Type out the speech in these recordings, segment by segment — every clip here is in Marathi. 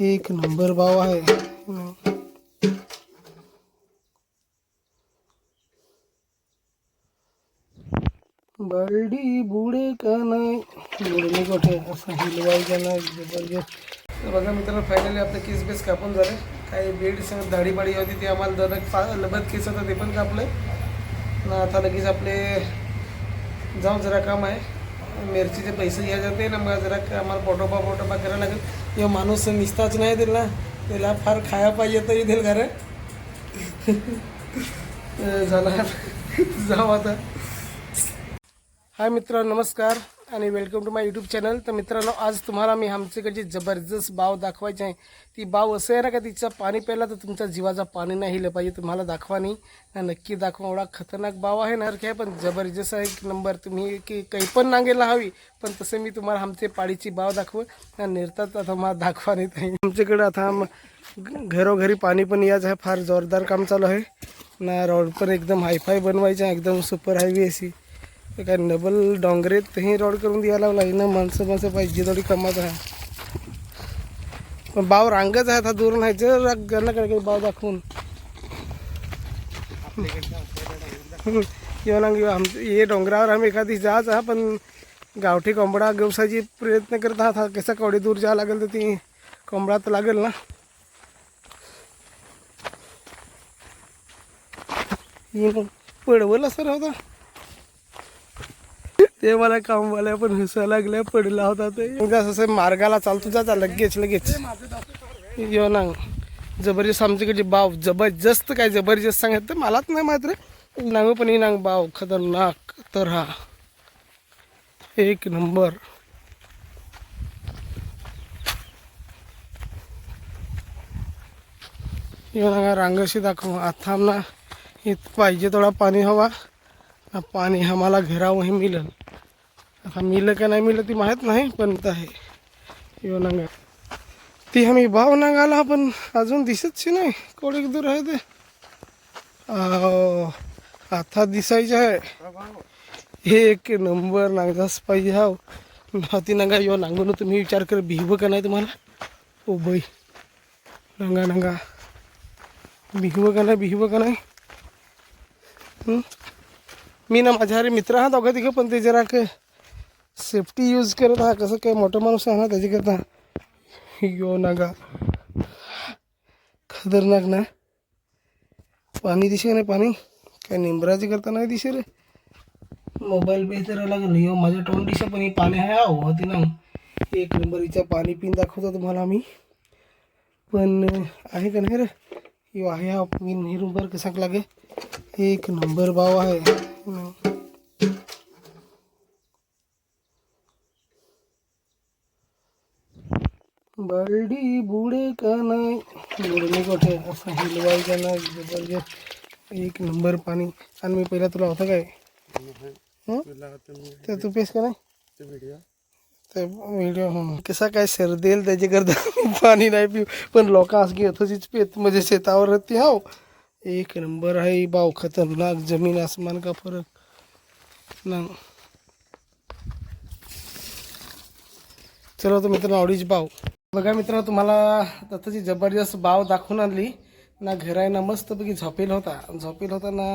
एक नंबर भाव आहे. बर्डी बुडे का नाही? बुडणे कोठे? असं हिलवायचा नाही? जबरदस्त. तर बघा मित्रांनो फायनली आपले केस बेस कापून झाले. काही बेड सगळं दाढी बाडी होती ते आम्हाला दरक फा लबत केस होतं ते पण कापले ना आता लगेच आपले जाऊन जरा काम आहे. मिरचीचे पैसे घ्यायचे जाते ना मग जरा आम्हाला पोटोपा पोटोपा करायला लागेल. किंवा माणूस निसताच नाही त्याला त्याला फार खाया पाहिजे तरी देईल घर झाला जाऊ आता हाय मित्र नमस्कार। आणि welcome to my YouTube channel तर मित्रांनो आज तुम्हाला मी आमच्याकडची जबरदस्त बाव दाखवायची आहे. ती बाव असं आहे ना का तिचं पाणी प्यायला तर तुमच्या जीवाचा पाणी नाही हिलं पाहिजे तुम्हाला दाखवा नाही. ना नक्की दाखवा एवढा खतरनाक बाव आहे ना काय पण जबरदस्त आहे. एक नंबर तुम्ही की काही पण नांगेला हवी पण तसं मी तुम्हाला आमचे पाळीची बाव दाखव. ना निरतात आता मला दाखवा नाही ताई. आता घरोघरी पाणी पण याच आहे फार जोरदार काम चालू आहे. ना रोड पण एकदम हायफाय बनवायचं आहे एकदम सुपर हायवे अशी. ते काय नबल डोंगरेत हे रोड करून द्यायला लागला ना माणसं माणसं पाहिजे थोडी कमात आहे. पण बाव रांगच आहे आता दूर नाही. जर गणाकडे काही बाव दाखवून. येऊ ना आमच्या हे डोंगरावर आम्ही एखादी जाच हा पण गावठी कोंबडा गवसाची प्रयत्न करत आहात हा कसा कवडी दूर जावं लागेल तर ती कोंबडा तर लागेल ना. पडवलं सर होता ते मला कामवाल्या पण हसायला लागल्या पडला होता ते. असं मार्गाला चालतो जाता लगेच लगेच. यो ना जबरदस्त आमच्याकडे बाव जबरदस्त काय जबरदस्त सांगत तर मलाच नाही मात्र नांग पण नांग बाव खतरनाक तर हा. एक नंबर. यो ना रांगशी दाखव. आता ना. इथं पाहिजे थोडा पाणी हवा. पाणी आम्हाला घरावंही मिळेल. आता मिलं का नाही मिलं ती माहीत नाही पण आहे. यो नांगा. ती आम्ही भाव नांगाला पण अजून दिसतच नाही. कोडे दूर आहे ते. अहो, आता दिसायचं आहे. एक नंबर नांगाच पाहिजे हा ती नांगा यो नांगून तुम्ही विचार कर भिव का नाही तुम्हाला? O by. नांगा नांगा. भिव का नाही भिव का नाही? मी ना माझ्या अरे मित्र आहात दोघं तिघं पण ते जरा काय सेफ्टी यूज़ करत हा कसं काय मोठं माणूस ना, त्याच्याकरता. यो नागा. खतरनाक ना. पाणी दिसे नाही पाणी. काय निंबराची करता नाही दिशे रे. मोबाईल पे तर लागेल यो माझ्या तोंड दिसे पण हे पाणी आहे हा होती ना. एक नंबरीचं पाणी पिन दाखवतो तुम्हाला मी. पण, आहे का नाही रे? यो आहे हा पिन हे नंबर कसा लागे. एक नंबर भाव आहे. बुडे का नाही बुडणे कुठे असं हिलवायचा नाही ज़बरदस्त। एक नंबर पाणी आणि मी पहिला तुला होतं काय हं? तर तू पेस का नाही तर व्हिडिओ कसा काय सर्देल त्याच्याकरता पाणी नाही पिऊ पण लोक आज घेतच पेत म्हणजे शेतावर राहते हो एक नंबर आहे भाव खतरनाक ज़मीन आसमान का फरक। ना। चला तर मित्रांनो आवडीची बाव। बघा मित्रांनो तुम्हाला तसंची जबरदस्त बाव दाखवून आणली ना घरायना आहे ना मस्तपैकी झोपेल होता. झोपेल होता ना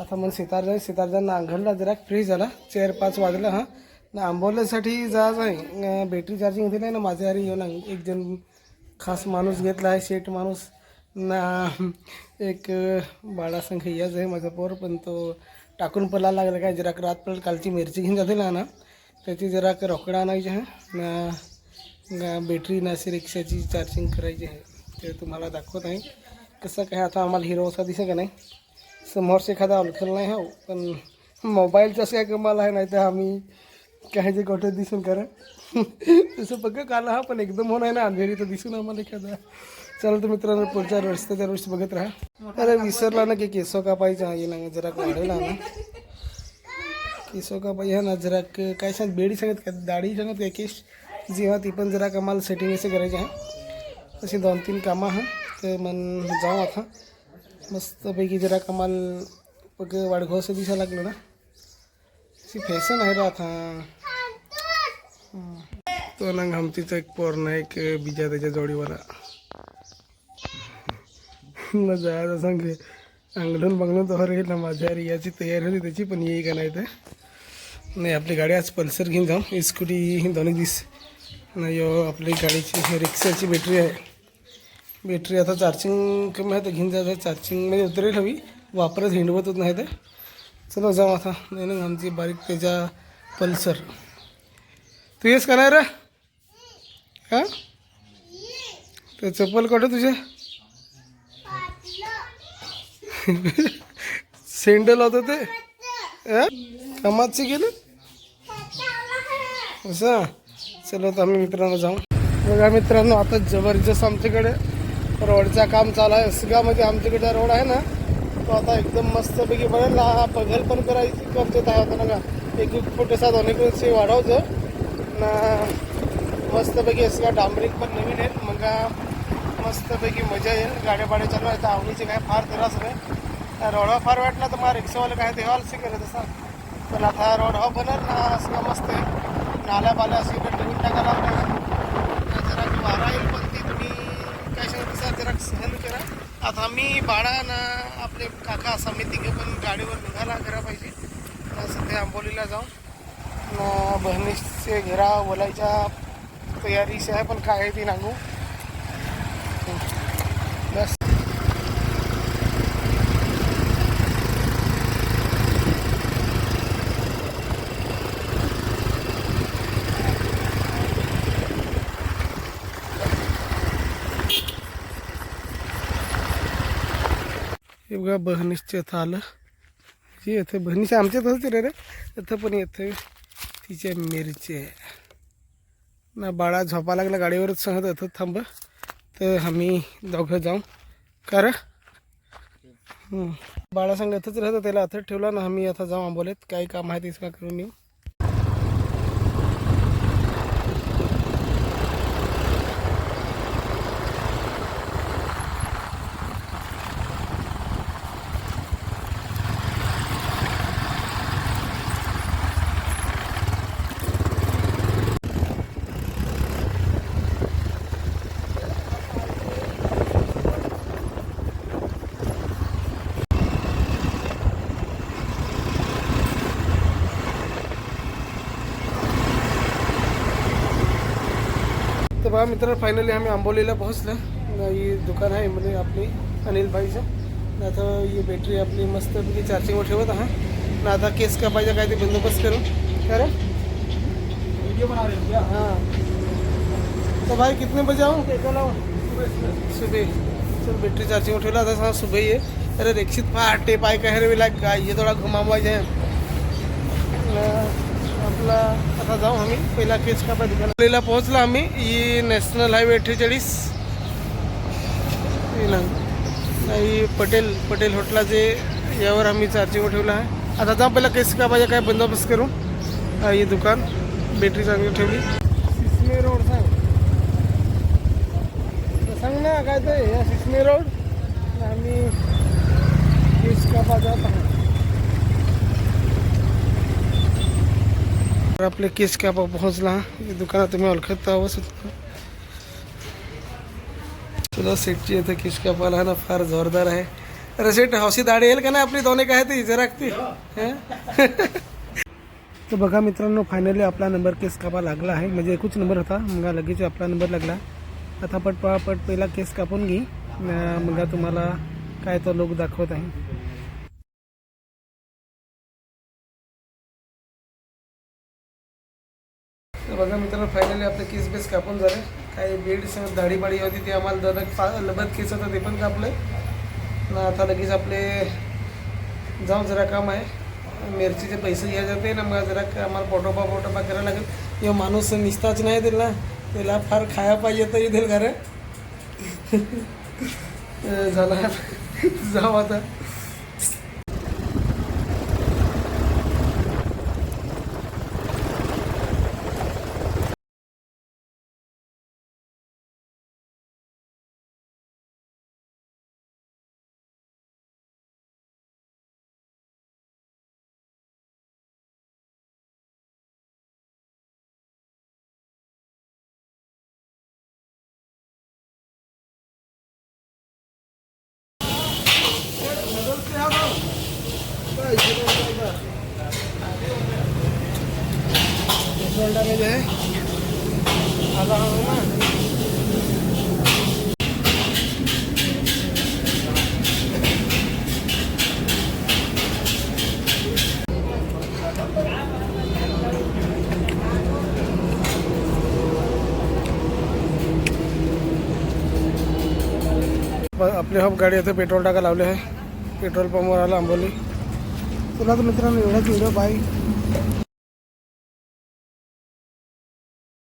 आता मग सितारजा सितारजांना अंघडला जरा फ्री झाला. चार पाच वाजला हां. ना आंबोल्यासाठी जा आहे. बॅटरी चार्जिंग होती नाही ना माझ्या अरे येऊन एक जण खास माणूस घेतला आहे शेट माणूस. ना एक बाळासंख याच आहे माझा पोर पण तो टाकून पडला लागला. काय जरा रात पडत कालची मिरची घेऊन जाते ना ना. त्याची जरा रोकडा आणायची हां ना बॅटरी ना अशी रिक्षाची चार्जिंग करायची आहे ते तुम्हाला दाखवत आहे. कसं काय आता आम्हाला हिरो असा दिसत का नाही? समोरच एखादा ओळखल नाही हो पण मोबाईलचं असं काय कमाल आहे नाही तर आम्ही काय जे गोठ्यात दिसून करा. तसं बघ काल हा पण एकदम होणार ना अंधेरी तर दिसून आम्हाला एखादा. चला तर मित्रांनो पुढच्या रस्त्याच्या रोज बघत राहा. अरे विसरला ना की केसो कापायचं आहे ना जरा वाढेल ना. केसो कापाई हा ना जरा काय सांग बेडी सांगत का दाढी सांगत काय केस? जेव्हा ती पण जरा कमाल सेटिंग असे करायची आहे. अशी दोन तीन कामं हा तर मग जाऊ आता. मस्तपैकी जरा कमाल बघ वाढगो असं दिसायला लागलं ना. अशी फॅशन आहे रे आता. तो ना आमचीचा एक पोरण आहे एक बिजा त्याच्या जोडीवाला. मजा जायचं सांग. अंगलून बंगलून तर ना माझ्या याची तयारी होती त्याची पण येई का नाही तर नाही आपली गाडी आज पल्सर घेऊन जाऊ स्कूटी दोन्ही दिस. नाही हो आपली गाडीची रिक्षाची बॅटरी आहे. बॅटरी आता चार्जिंग कमी आहे तर घेऊन जायचं चार्जिंगमध्ये उतरेल हवी. वापरत हिंडवतच नाही तर चला जाऊ आता. नाही ना आमची बारीक त्याच्या पल्सर. तू येस का नाही रे? हां? ते चप्पल काढ तुझ्या सेंडल होतं ते? कामाचे गेले? असं? चलो तर आम्ही मित्रांनो जाऊ बघा मित्रांनो आता जबरदस्त आमच्याकडे रोडचा काम चालू आहे. असगामध्ये आमच्याकडे रोड आहे ना तो आता एकदम मस्तपैकी बघेल हा पगल पण करायची करतो आहे आता ना एक एक फूट असा दोन्ही वाढवतो ना मस्तपैकी असं डांबरीक पण नवीन आहे मग मस्तपैकी मजा येईल गाड्या बाड्या चालू आहे तर आवडीचे काय फार त्रास नाही. रोडवा फार वाटला तर मला रिक्षावाले काय देवाला शिकलं तसं. पण आता रोड हा बनल ना असं मस्त आहे. नाल्या बाल्या असेल तर नवीन टाकायला पाहिजे जरा वारा येईल पण ते तुम्ही काय सांगत जरा सहन करा. आता आम्ही बाळा ना आपले काका असा मी तिघे पण गाडीवर निघाला घरा पाहिजे. सध्या आंबोलीला जाऊ ना बहिणीचे घरा बोलायच्या तयारीशी आहे पण काय आहे ती नागू बस हे बघा बहिणीचे आलं. हे येतं बहिणीच्या आमच्या तसंच रे रे. इथं पण येतं तिच्या मिरची ना बाळा झोपा लागला गाडीवरच सांगत होतं थांब. तर आम्ही दोघं जाऊ. कर बाळा सांग इथंच राहतं त्याला आता ठेवला ना आम्ही आता जाऊ आंबोलेत. काही काम आहे तेच का करून येऊ. बघा मित्र फायनली आम्ही आंबोलीला पोहोचलो. ही दुकान आहे म्हणजे आपली अनिल भाईचं. आता ही बॅटरी आपली मस्तपैकी चार्जिंगवर ठेवत आहात ना आता केस कापायचा काय ते बंदोबस्त करू. खरं हाँ तो भाई कितने बजे आऊँ? सुबह. चल बैटरी चार्जिंग उठेला था हाँ सुबह ही है अरे रिक्शित पहाटे पाय काय रे लाग ये थोडा घुमावायचं आहे आपला आता जाऊ आम्ही. पहिला केस कापा दुकानाला पोहोचला आम्ही. ही नॅशनल हायवे अठ्ठेचाळीस. ही ना. पटेल पटेल होटलाचे यावर आम्ही चार्जिंग ठेवला आहे. आता जाऊ पहिला केस कापायचा काय बंदोबस्त करू हा, दुकान. बॅटरी चांगली ठेवली. सिसमे रोड सांग. तर सांग ना काय ते या सिसमे रोड. आम्ही केस कापा जात आहोत तर आपले केस कापा पोहोचला दुकानात तुम्ही ओळखत आहोत तुला सेटची इथं केस कापाला ना फार जोरदार आहे अरे सेट हौशी दाढी येईल का नाही आपली दोन्ही काय ती जरा ती तर बघा मित्रांनो फायनली आपला नंबर केस कापा लागला आहे. म्हणजे एकूच नंबर होता. मग लगेच आपला नंबर लागला. आता पट पट पहिला केस कापून घे. मग तुम्हाला काय तो लोक दाखवत आहे. बघा मित्रांनो फायनली आपले केस बेस कापून झाले. काही बीड दाढीबाडी होती ती आम्हाला दरक पा लबत केस होतं ते पण कापलं ना आता लगेच आपले जाऊ जरा काम आहे. मिरचीचे पैसे घ्यायचे जाते ना मग जरा आम्हाला पोटोपा पोटोपा करायला लागेल. किंवा माणूस निसताच नाही त्याला त्याला फार खाया पाहिजे तर येतील घर. झाला. जाऊ आता. पेट्रोल आहे आता ना आपली हब गाडी इथे पेट्रोल टाका लावले आहे. पेट्रोल पंपवर आला आंबोली. तुला तर मित्रांनो एवढाच व्हिडिओ. बाईक